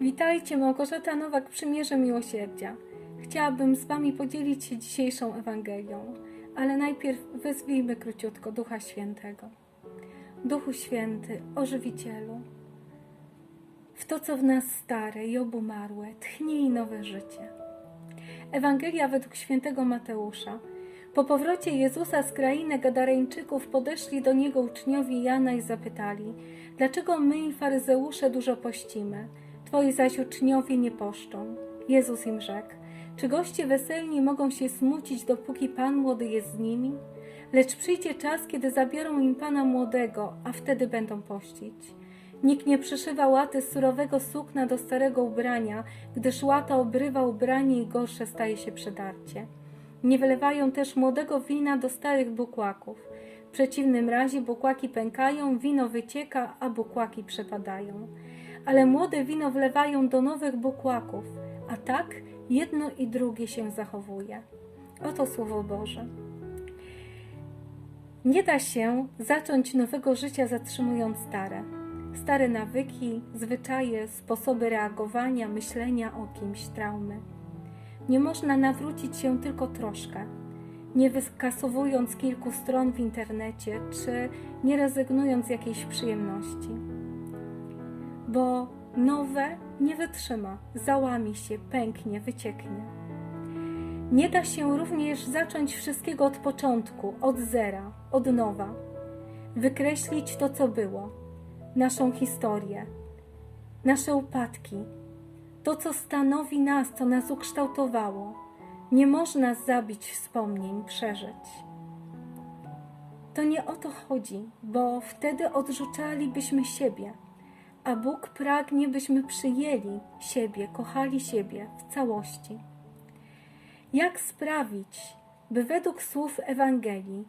Witajcie, Małgorzata Nowak, Przymierze Miłosierdzia. Chciałabym z Wami podzielić się dzisiejszą Ewangelią, ale najpierw wezwijmy króciutko Ducha Świętego. Duchu Święty, ożywicielu, w to, co w nas stare i obumarłe, tchnij nowe życie. Ewangelia według świętego Mateusza. Po powrocie Jezusa z krainy Gadareńczyków podeszli do niego uczniowie Jana i zapytali: Dlaczego my i faryzeusze dużo pościmy, twoi zaś uczniowie nie poszczą? Jezus im rzekł: Czy goście weselni mogą się smucić, dopóki Pan młody jest z nimi? Lecz przyjdzie czas, kiedy zabiorą im Pana młodego, a wtedy będą pościć. Nikt nie przyszywa łaty z surowego sukna do starego ubrania, gdyż łata obrywa ubranie i gorsze staje się przedarcie. Nie wylewają też młodego wina do starych bukłaków. W przeciwnym razie bukłaki pękają, wino wycieka, a bukłaki przepadają. Ale młode wino wlewają do nowych bukłaków, a tak jedno i drugie się zachowuje. Oto Słowo Boże. Nie da się zacząć nowego życia zatrzymując stare. Stare nawyki, zwyczaje, sposoby reagowania, myślenia o kimś, traumy. Nie można nawrócić się tylko troszkę, nie wykasowując kilku stron w internecie, czy nie rezygnując z jakiejś przyjemności. Bo nowe nie wytrzyma, załami się, pęknie, wycieknie. Nie da się również zacząć wszystkiego od początku, od zera, od nowa. Wykreślić to, co było, naszą historię, nasze upadki, to, co stanowi nas, co nas ukształtowało. Nie można zabić wspomnień, przeżyć. To nie o to chodzi, bo wtedy odrzucalibyśmy siebie, a Bóg pragnie, byśmy przyjęli siebie, kochali siebie w całości. Jak sprawić, by według słów Ewangelii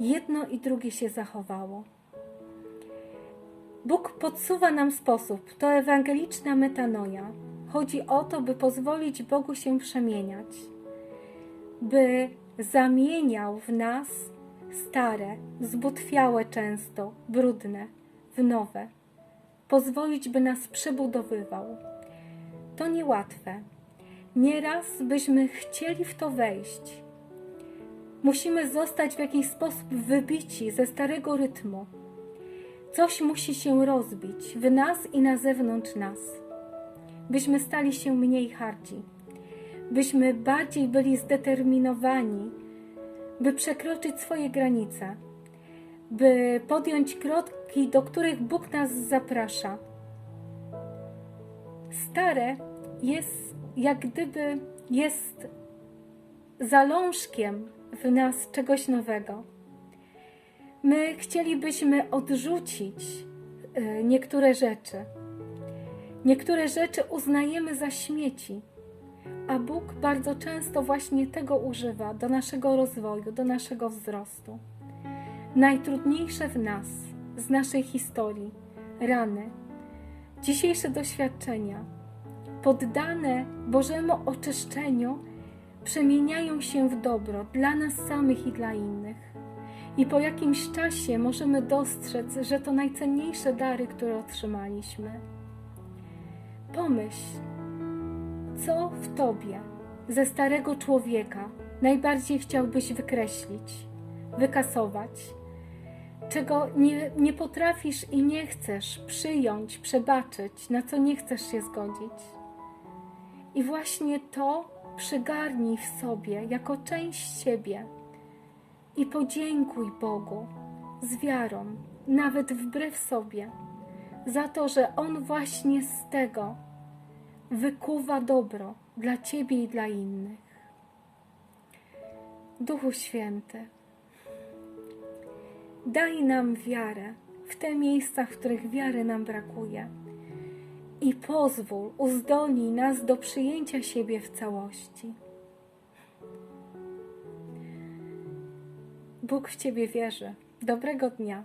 jedno i drugie się zachowało? Bóg podsuwa nam sposób, to ewangeliczna metanoja. Chodzi o to, by pozwolić Bogu się przemieniać, by zamieniał w nas stare, zbutwiałe często, brudne, w nowe, pozwolić, by nas przebudowywał. To niełatwe. Nieraz byśmy chcieli w to wejść. Musimy zostać w jakiś sposób wybici ze starego rytmu. Coś musi się rozbić w nas i na zewnątrz nas, byśmy stali się mniej hardzi, byśmy bardziej byli zdeterminowani, by przekroczyć swoje granice, by podjąć kroki, do których Bóg nas zaprasza. Stare jest jak gdyby jest zalążkiem w nas czegoś nowego. My chcielibyśmy odrzucić y, niektóre rzeczy. Niektóre rzeczy uznajemy za śmieci, a Bóg bardzo często właśnie tego używa do naszego rozwoju, do naszego wzrostu. Najtrudniejsze w nas, z naszej historii, rany, dzisiejsze doświadczenia, poddane Bożemu oczyszczeniu, przemieniają się w dobro dla nas samych i dla innych. I po jakimś czasie możemy dostrzec, że to najcenniejsze dary, które otrzymaliśmy. Pomyśl, co w tobie ze starego człowieka najbardziej chciałbyś wykreślić, wykasować, czego nie, nie potrafisz i nie chcesz przyjąć, przebaczyć, na co nie chcesz się zgodzić. I właśnie to przygarnij w sobie jako część siebie i podziękuj Bogu z wiarą, nawet wbrew sobie, za to, że On właśnie z tego wykuwa dobro dla Ciebie i dla innych. Duchu Święty, daj nam wiarę w te miejsca, w których wiary nam brakuje i pozwól, uzdolnij nas do przyjęcia siebie w całości. Bóg w Ciebie wierzy. Dobrego dnia.